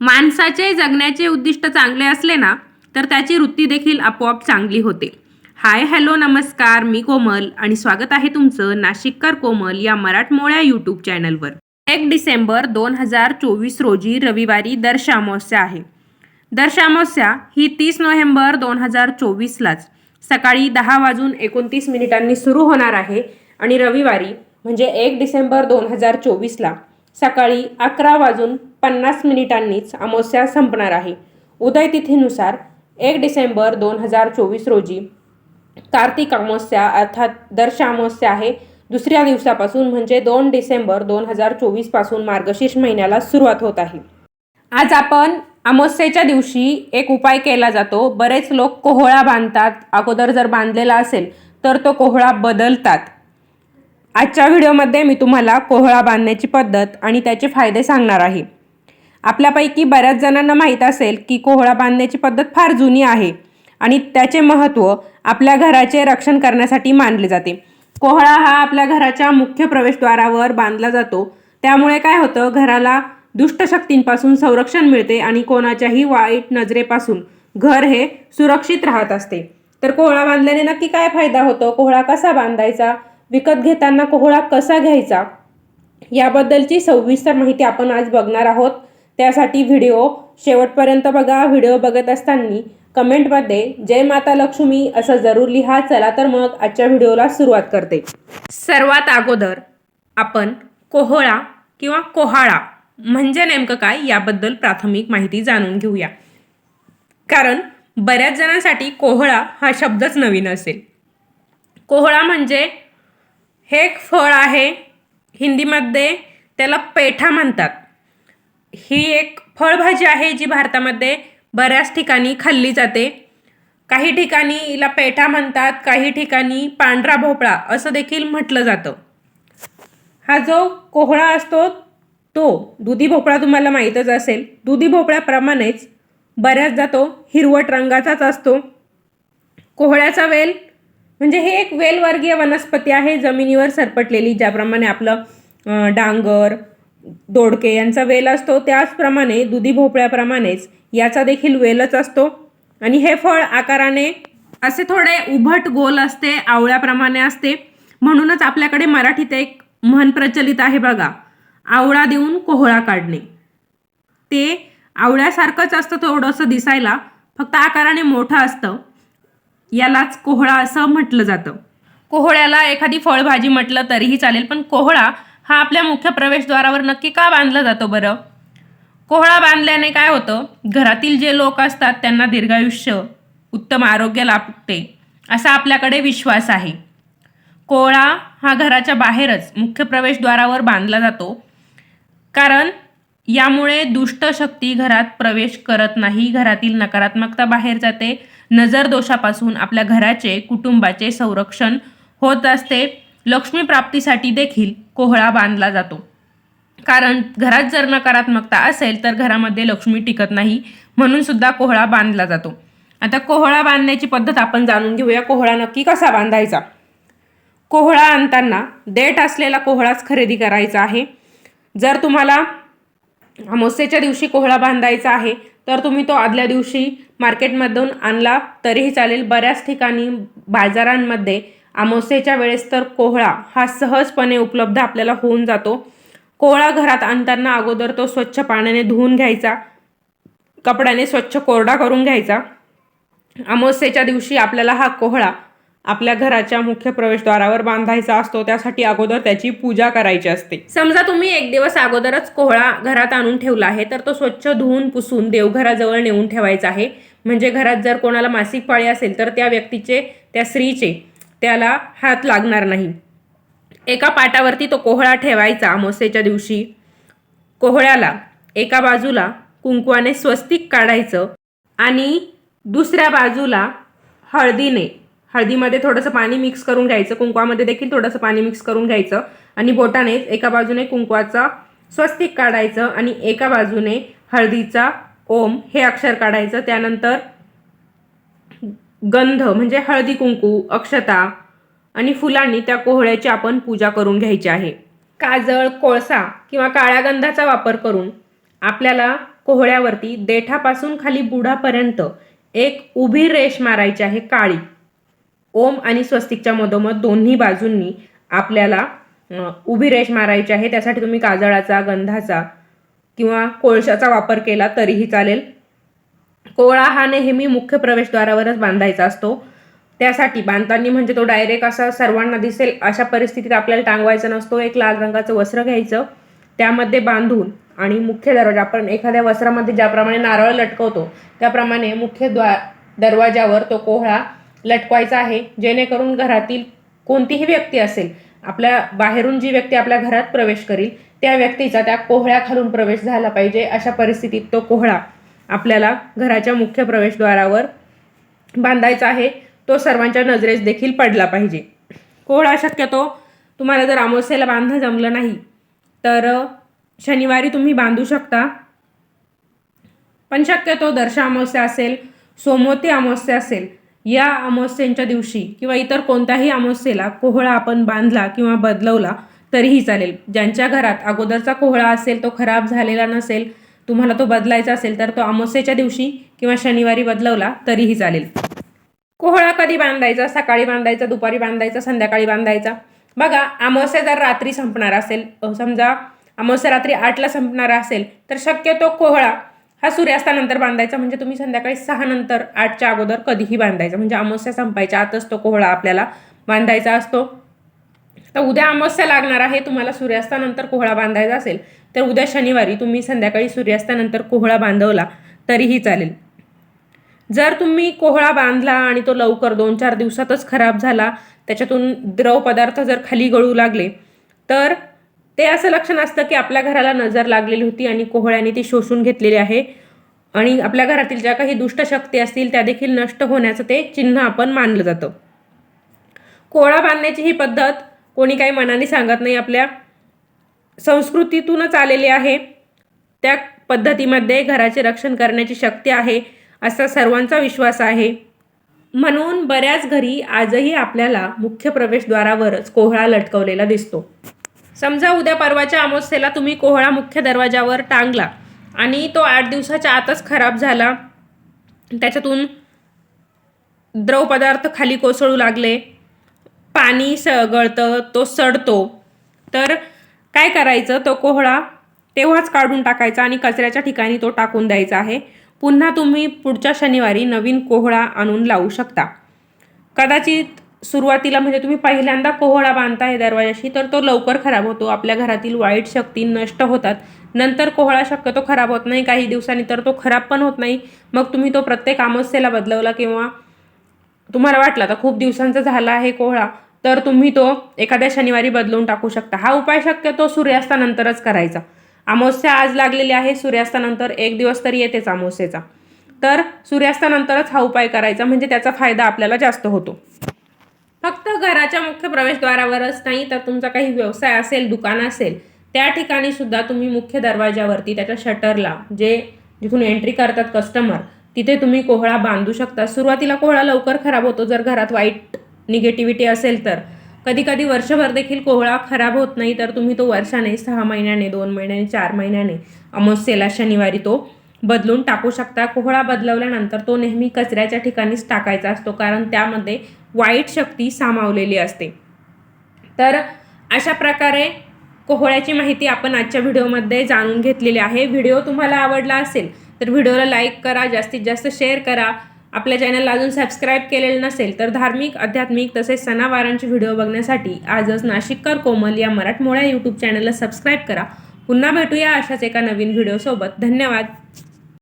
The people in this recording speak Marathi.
माणसाचे जगण्याचे उद्दिष्ट चांगले असले ना तर त्याची वृत्ती देखील आपोआप चांगली होते. हाय हॅलो नमस्कार मी कोमल आणि स्वागत आहे तुमचं नाशिककर कोमल या मराठमोळ्या यूट्यूब चॅनलवर. एक डिसेंबर दोन हजार चोवीस रोजी रविवारी दर्शामोस्या आहे. दर्शामोस्या ही तीस नोव्हेंबर दोन हजार चोवीसलाच सकाळी दहा वाजून एकोणतीस मिनिटांनी सुरू होणार आहे आणि रविवारी म्हणजे एक डिसेंबर दोन हजार चोवीसला सकाळी अकरा वाजून पन्नास मिनिटांनीच अमावस्या संपणार आहे. उदयतिथीनुसार एक डिसेंबर दोन हजार चोवीस रोजी कार्तिक अमावस्या अर्थात दर्श अमावस्या आहे. दुसऱ्या दिवसापासून म्हणजे दोन डिसेंबर दोन हजार चोवीसपासून मार्गशीर्ष महिन्याला सुरुवात होत आहे. आज आपण अमावस्येच्या दिवशी एक उपाय केला जातो. बरेच लोक कोहळा बांधतात. अगोदर जर बांधलेला असेल तर तो कोहळा बदलतात. आजच्या व्हिडिओमध्ये मी तुम्हाला कोहळा बांधण्याची पद्धत आणि त्याचे फायदे सांगणार आहे. आपल्यापैकी बऱ्याच जणांना माहीत असेल की कोहळा बांधण्याची पद्धत फार जुनी आहे आणि त्याचे महत्त्व आपल्या घराचे रक्षण करण्यासाठी मानले जाते. कोहळा हा आपल्या घराच्या मुख्य प्रवेशद्वारावर बांधला जातो. त्यामुळे काय होतं घराला दुष्ट शक्तींपासून संरक्षण मिळते आणि कोणाच्याही वाईट नजरेपासून घर हे सुरक्षित राहत असते. तर कोहळा बांधल्याने नक्की काय फायदा होतो? कोहळा कसा बांधायचा? विकत घेताना कोहळा कसा घ्यायचा? याबद्दलची सविस्तर माहिती आपण आज बघणार आहोत. त्यासाठी व्हिडिओ शेवटपर्यंत बघा. व्हिडिओ बघत असताना कमेंटमध्ये जय माता लक्ष्मी असं जरूर लिहा. चला तर मग आजच्या व्हिडिओला सुरुवात करते. सर्वात अगोदर आपण कोहळा किंवा कोहाळा म्हणजे नेमकं काय याबद्दल प्राथमिक माहिती जाणून घेऊया. कारण बऱ्याच जणांसाठी कोहळा हा शब्दच नवीन असेल. कोहळा म्हणजे हे एक फळ आहे. हिंदीमध्ये त्याला पेठा म्हणतात. ही एक फळभाजी आहे जी भारतामध्ये बऱ्याच ठिकाणी खाल्ली जाते. काही ठिकाणी हिला पेठा म्हणतात काही ठिकाणी पांढरा भोपळा असं देखील म्हटलं जातं. हा जो कोहळा असतो तो दुधी भोपळा तुम्हाला माहीतच असेल. दुधी भोपळ्याप्रमाणेच बऱ्याचदा तो हिरवट रंगाचाच असतो. कोहळ्याचा वेल म्हणजे हे एक वेलवर्गीय वनस्पती आहे जमिनीवर सरपटलेली ज्याप्रमाणे आपलं डांगर दोडके यांचा वेल असतो त्याचप्रमाणे दुधी भोपळ्याप्रमाणेच याचा देखील वेलच असतो. आणि हे फळ आकाराने असे थोडे उभट गोल असते आवळ्याप्रमाणे असते. म्हणूनच आपल्याकडे मराठीत एक म्हण प्रचलित आहे बघा आवळा देऊन कोहळा काढणे. ते आवळ्यासारखंच असतं थोडंसं दिसायला फक्त आकाराने मोठं असतं. यालाच कोहळा असं म्हटलं जातं. कोहळ्याला एखादी फळभाजी म्हटलं तरीही चालेल पण कोहळा हा आपल्या मुख्य प्रवेशद्वारावर नक्की का बांधला जातो बरं? कोहळा बांधल्याने काय होतं? घरातील जे लोक असतात त्यांना दीर्घायुष्य उत्तम आरोग्य लाभते असा आपल्याकडे विश्वास आहे. कोहळा हा घराच्या बाहेरच मुख्य प्रवेशद्वारावर बांधला जातो. कारण यामुळे दुष्ट शक्ती घरात प्रवेश करत नाही घरातील नकारात्मकता बाहेर जाते नजर दोषापासून आपल्या घराचे कुटुंबाचे संरक्षण होत असते. लक्ष्मी प्राप्तीसाठी देखील कोहळा बांधला जातो. कारण घरात जर नकारात्मकता असेल तर घरामध्ये लक्ष्मी टिकत नाही म्हणून सुद्धा कोहळा बांधला जातो. आता कोहळा बांधण्याची पद्धत आपण जाणून घेऊया. कोहळा नक्की कसा बांधायचा? कोहळा आणताना देठ असलेला कोहळाच खरेदी करायचा आहे. जर तुम्हाला अमावस्येच्या दिवशी कोहळा बांधायचा आहे तर तुम्ही तो आदल्या दिवशी मार्केटमधून आणला तरीही चालेल. बऱ्याच ठिकाणी बाजारांमध्ये अमावस्येच्या वेळेस तर कोहळा हा सहजपणे उपलब्ध आपल्याला होऊन जातो. कोहळा घरात आणताना अगोदर तो स्वच्छ पाण्याने धुवून घ्यायचा कपड्याने स्वच्छ कोरडा करून घ्यायचा. अमावस्येच्या दिवशी आपल्याला हा कोहळा आपल्या घराच्या मुख्य प्रवेशद्वारावर बांधायचा असतो त्यासाठी अगोदर त्याची पूजा करायची असते. समजा तुम्ही एक दिवस अगोदरच कोहळा घरात आणून ठेवला आहे तर तो स्वच्छ धुवून पुसून देवघराजवळ नेऊन ठेवायचा आहे. म्हणजे घरात जर कोणाला मासिक पाळी असेल तर त्या व्यक्तीचे त्या स्त्रीचे त्याला हात लागणार नाही. एका पाटावरती तो कोहळा ठेवायचा अमावस्येच्या दिवशी. कोहळ्याला एका बाजूला कुंकवाने स्वस्तिक काढायचं आणि दुसऱ्या बाजूला हळदीने हळदीमध्ये थोडंसं पाणी मिक्स करून घ्यायचं. कुंकवामध्ये देखील थोडंसं पाणी मिक्स करून घ्यायचं. आणि बोटाने एका बाजूने कुंकवाचा स्वस्तिक काढायचं आणि एका बाजूने हळदीचा ओम हे अक्षर काढायचं. त्यानंतर गंध म्हणजे हळदी कुंकू अक्षता आणि फुलांनी त्या कोहळ्याची आपण पूजा करून घ्यायची आहे. काजळ कोळसा किंवा काळ्या गंधाचा वापर करून आपल्याला कोहळ्यावरती देठापासून खाली बुडापर्यंत एक उभी रेष मारायची आहे काळी. ओम आणि स्वस्तिकच्या मधोमध दोन्ही बाजूंनी आपल्याला उभी रेष मारायची आहे. त्यासाठी तुम्ही काजळाचा गंधाचा किंवा कोळशाचा वापर केला तरीही चालेल. कोळा हा नेहमी मुख्य प्रवेशद्वारावरच बांधायचा असतो. त्यासाठी बांधताना म्हणजे तो डायरेक्ट असा सर्वांना दिसेल अशा परिस्थितीत आपल्याला टांगवायचा नसतो. एक लाल रंगाचं वस्त्र घ्यायचं त्यामध्ये बांधून आणि मुख्य दरवाजा आपण एखाद्या वस्त्रामध्ये ज्याप्रमाणे नारळ लटकवतो त्याप्रमाणे मुख्य द्वा दरवाजावर तो कोहळा लटकवायचा आहे जेणेकरून घरातील कोणतीही व्यक्ती असेल आपल्या बाहेरून जी व्यक्ती आपल्या घरात प्रवेश करील त्या व्यक्तीचा त्या कोहळ्याखालून प्रवेश झाला पाहिजे अशा परिस्थितीत तो कोहळा आपल्याला घराच्या मुख्य प्रवेशद्वारावर बांधायचा आहे तो सर्वांच्या नजरेस देखील पडला पाहिजे. कोहळा शक्यतो तुम्हाला जर अमावस्येला बांधणं जमलं नाही तर शनिवारी तुम्ही बांधू शकता. पण शक्यतो दर्श अमावस्या असेल सोमवती अमावस्या असेल या अमावस्यांच्या दिवशी किंवा इतर कोणत्याही अमावस्येला कोहळा आपण बांधला किंवा बदलवला तरीही चालेल. ज्यांच्या घरात अगोदरचा कोहळा असेल तो खराब झालेला नसेल तुम्हाला तो बदलायचा असेल तर तो अमावस्येच्या दिवशी किंवा शनिवारी बदलवला तरीही चालेल. कोहळा कधी बांधायचा? सकाळी बांधायचा दुपारी बांधायचा संध्याकाळी बांधायचा? बघा अमावस्या जर रात्री संपणार असेल समजा अमावस्या रात्री आठला संपणार असेल तर शक्यतो कोहळा हा सूर्यास्तानंतर बांधायचा म्हणजे तुम्ही संध्याकाळी सहा नंतर आठच्या अगोदर कधीही बांधायचा. म्हणजे अमावस्या संपायच्या आतच तो कोहळा आपल्याला बांधायचा असतो. तर उद्या अमावस्या लागणार आहे तुम्हाला सूर्यास्तानंतर कोहळा बांधायचा असेल तर उद्या शनिवारी तुम्ही संध्याकाळी सूर्यास्तानंतर कोहळा बांधवला तरीही चालेल. जर तुम्ही कोहळा बांधला आणि तो लवकर दोन चार दिवसातच खराब झाला त्याच्यातून द्रव पदार्थ जर खाली गळू लागले तर ते असं लक्षण असतं की आपल्या घराला नजर लागलेली होती आणि कोहळ्याने ती शोषून घेतलेली आहे. आणि आपल्या घरातील ज्या काही दुष्ट शक्ती असतील त्या देखील नष्ट होण्याचं ते चिन्ह आपण मानलं जातं. कोहळा बांधण्याची ही पद्धत कोणी काही मनाने सांगत नाही. आपल्या संस्कृतीतूनच आलेली आहे. त्या पद्धतीमध्ये घराचे रक्षण करण्याची शक्ती आहे असा सर्वांचा विश्वास आहे. म्हणून बऱ्याच घरी आजही आपल्याला मुख्य प्रवेशद्वारावरच कोहळा लटकवलेला दिसतो. समजा उद्या परवाच्या अमावस्येला तुम्ही कोहळा मुख्य दरवाजावर टांगला आणि तो आठ दिवसाच्या आतच खराब झाला त्याच्यातून द्रवपदार्थ खाली कोसळू लागले पाणी स गळतं तो सडतो तर काय करायचं तो कोहळा? तेव्हाच काढून टाकायचा आणि कचऱ्याच्या ठिकाणी तो टाकून द्यायचा आहे. पुन्हा तुम्ही पुढच्या शनिवारी नवीन कोहळा आणून लावू शकता. कदाचित सुरुवातीला म्हणजे तुम्ही पहिल्यांदा कोहळा बांधताय दरवाजाशी तर तो लवकर खराब होतो. आपल्या घरातील वाईट शक्ती नष्ट होतात. नंतर कोहळा शक्यतो खराब होत नाही. काही दिवसांनी तर तो खराब पण होत नाही. मग तुम्ही तो प्रत्येक अमावस्येला बदलवला किंवा तुम्हाला वाटलं आता खूप दिवसांचा झाला आहे कोहळा तर तुम्ही तो एखाद्या शनिवारी बदलून टाकू शकता. हा उपाय शक्यतो सूर्यास्तानंतरच करायचा. अमावस्या आज लागलेली आहे. सूर्यास्तानंतर एक दिवस तरी येतेच अमावस्येचा. तर सूर्यास्तानंतरच हा उपाय करायचा. म्हणजे त्याचा फायदा आपल्याला जास्त होतो. फक्त घराच्या मुख्य प्रवेशद्वारावरच नाही तर तुमचा काही व्यवसाय असेल दुकान असेल त्या ठिकाणी सुद्धा तुम्ही मुख्य दरवाजावरती त्याच्या शटरला जे जिथून एंट्री करतात कस्टमर तिथे तुम्ही कोहळा बांधू शकता. सुरुवातीला कोहळा लवकर खराब होतो. जर घरात वाईट निगेटिव्हिटी असेल तर. कधी कधी वर्षभर देखील कोहळा खराब होत नाही तर तुम्ही तो वर्षाने सहा महिन्याने दोन महिन्याने चार महिन्याने अमावस्येला शनिवारी तो बदलून टाकू शकता. कोहळा बदलवल्यानंतर तो नेहमी कचऱ्याच्या ठिकाणीच टाकायचा असतो कारण त्यामध्ये वाईट शक्ती सामावलेली असते. तर अशा प्रकारे कोहळ्याची माहिती आपण आजच्या व्हिडिओमध्ये जाणून घेतलेली आहे. व्हिडिओ तुम्हाला आवडला असेल तर व्हिडिओला लाईक करा जास्तीत जास्त शेअर करा. आपल्या चॅनलला अजून सबस्क्राईब केलेलं नसेल तर धार्मिक आध्यात्मिक तसेच सणावारांचे व्हिडिओ बघण्यासाठी आजच नाशिककर कोमल या मराठमोळ्या यूट्यूब चॅनलला सबस्क्राईब करा. पुन्हा भेटूया अशाच एका नवीन व्हिडिओसोबत. धन्यवाद.